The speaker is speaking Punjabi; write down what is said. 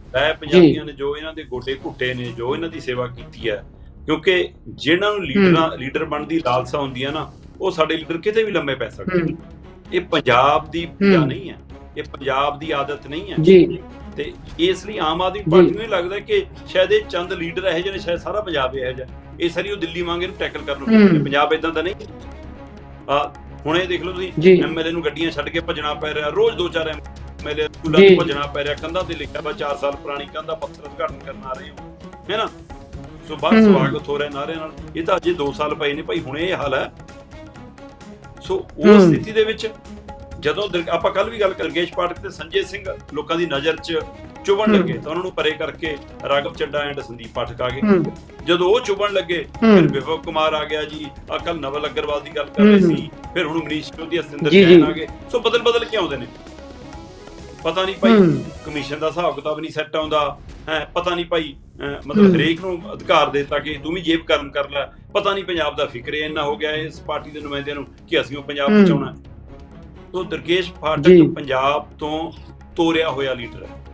ਤੇ ਲੈ ਪੰਜਾਬੀਆਂ ਨੇ ਜੋ ਇਹਨਾਂ ਦੇ ਗੋਡੇ ਘੁੱਟੇ ਨੇ ਜੋ ਇਹਨਾਂ ਦੀ ਸੇਵਾ ਕੀਤੀ ਹੈ ਕਿਉਂਕਿ ਜਿਹਨਾਂ ਨੂੰ ਲੀਡਰਾਂ ਲੀਡਰ ਬਣਨ ਦੀ ਲਾਲਸਾ ਹੁੰਦੀ ਹੈ ਨਾ ਉਹ ਸਾਡੇ ਲੀਡਰ ਕਿਤੇ ਵੀ ਲੰਮੇ ਪੈ ਸਕਦੇ ਇਹ ਪੰਜਾਬ ਦੀ ਪੂਜਾ। ਨਹੀਂ ਹੈ ਇਹ ਪੰਜਾਬ ਦੀ ਆਦਤ ਨਹੀਂ ਹੈ। ਜੀ। ਤੇ ਇਸ ਲਈ ਆਮ ਆਦਮੀ। ਪਾਰਟੀ ਨੂੰ ਇਹ ਲੱਗਦਾ ਕਿ ਸ਼ਾਇਦ ਇਹ ਚੰਦ ਲੀਡਰ ਇਹੋ ਜਿਹੇ ਨੇ ਸ਼ਾਇਦ ਸਾਰਾ ਪੰਜਾਬ ਇਹੋ ਜਿਹਾ। ਇਹ ਸਾਰੀ ਉਹ ਦਿੱਲੀ ਵਾਂਗ ਇਹਨੂੰ ਟੈਕਲ ਕਰਨ ਨੂੰ। ਪੰਜਾਬ ਇਦਾਂ ਦਾ ਨਹੀਂ। ਆ ਹੁਣ ਇਹ ਦੇਖ ਲਓ। ਤੁਸੀਂ ਐਮਐਲਏ ਨੂੰ ਗੱਡੀਆਂ ਛੱਡ ਕੇ ਭੱਜਣਾ ਪੈ ਰਿਹਾ ਰੋਜ਼ ਦੋ ਚਾਰ ਐਮਐਲਏ ਸਕੂਲਾਂ ਜੀ। ਤੋਂ ਭੱਜਣਾ ਪੈ ਰਿਹਾ ਕੰਧਾਂ ਤੇ ਲਿਖਿਆ ਵਾ 4 ਸਾਲ ਪੁਰਾਣੀ ਕੰਧਾਂ ਪੱਥਰ ਉਦਘਾਟਨ ਕਰਨ ਆ ਰਹੇ ਹੋ ਹੈ ਨਾ ਸੋ ਬਾਹਰ। ਸਵਾਗਤ ਹੋ ਰਿਹਾ ਨਾਰੇ ਨਾਲ ਇਹ ਤਾਂ ਅਜੇ 2 ਸਾਲ ਪਏ ਨੇ ਭਾਈ ਹੁਣ ਇਹ ਹਾਲ ਹੈ ਸੋ ਉਸ ਹੂੰ। ਸਥਿਤੀ ਦੇ ਵਿੱਚ ਜਦੋਂ ਆਪਾਂ ਕੱਲ ਵੀ ਗੱਲ ਕਰ ਗੇਸ਼ ਪਾਠਕ ਤੇ ਸੰਜੇ ਸਿੰਘ ਲੋਕਾਂ ਦੀ ਨਜ਼ਰ 'ਚ ਚੁਭਣ ਹੂੰ। ਲੱਗੇ ਤਾਂ ਉਹਨਾਂ ਨੂੰ ਪਰੇ ਕਰਕੇ ਰਾਘਵ ਚੱਡਾ ਐਂਡ ਸੰਦੀਪ ਪਾਠਕ ਆ ਗਏ ਜਦੋਂ ਉਹ ਚੁਭਣ ਲੱਗੇ। ਫਿਰ ਵਿਭਵ ਕੁਮਾਰ ਆ ਗਿਆ ਜੀ ਆ ਕੱਲ ਨਵਲ ਅਗਰਵਾਲ ਦੀ ਗੱਲ ਕਰ ਰਹੇ। ਸੀ ਫਿਰ ਹੁਣ ਮਨੀਸ਼ ਚੌਧਰੀ ਅਸਿੰਦਰ ਜੀ, ਜੈਨ। ਆ ਗਏ ਸੋ ਬਦਲ ਬਦਲ ਕੇ ਆਉਂਦੇ ਨੇ ਪਤਾ ਨਹੀਂ ਭਾਈ। ਕਮਿਸ਼ਨ ਦਾ ਹਿਸਾਬ ਕਿਤਾਬ ਨਹੀਂ ਸੈੱਟ ਆਉਂਦਾ ਹੈ ਪਤਾ ਨਹੀਂ ਭਾਈ ਮਤਲਬ। ਹਰੇਕ ਨੂੰ ਅਧਿਕਾਰ ਦੇ ਦਿੱਤਾ ਕਿ ਤੂੰ ਵੀ ਜੇਬ ਕਰਮ ਕਰ ਲੈ ਪਤਾ ਨਹੀਂ ਪੰਜਾਬ ਦਾ ਫਿਕਰ ਇੰਨਾ ਹੋ ਗਿਆ ਇਸ ਪਾਰਟੀ ਦੇ ਨੁਮਾਇੰਦਿਆਂ ਨੂੰ ਕਿ ਅਸੀਂ ਉਹ ਪੰਜਾਬ। ਬਚਾਉਣਾ। ਤੋ ਦਰਕੇਸ਼। ਫਾਟਕ ਪੰਜਾਬ ਤੋਂ ਤੋਰਿਆ ਹੋਇਆ ਲੀਡਰ ਹੈ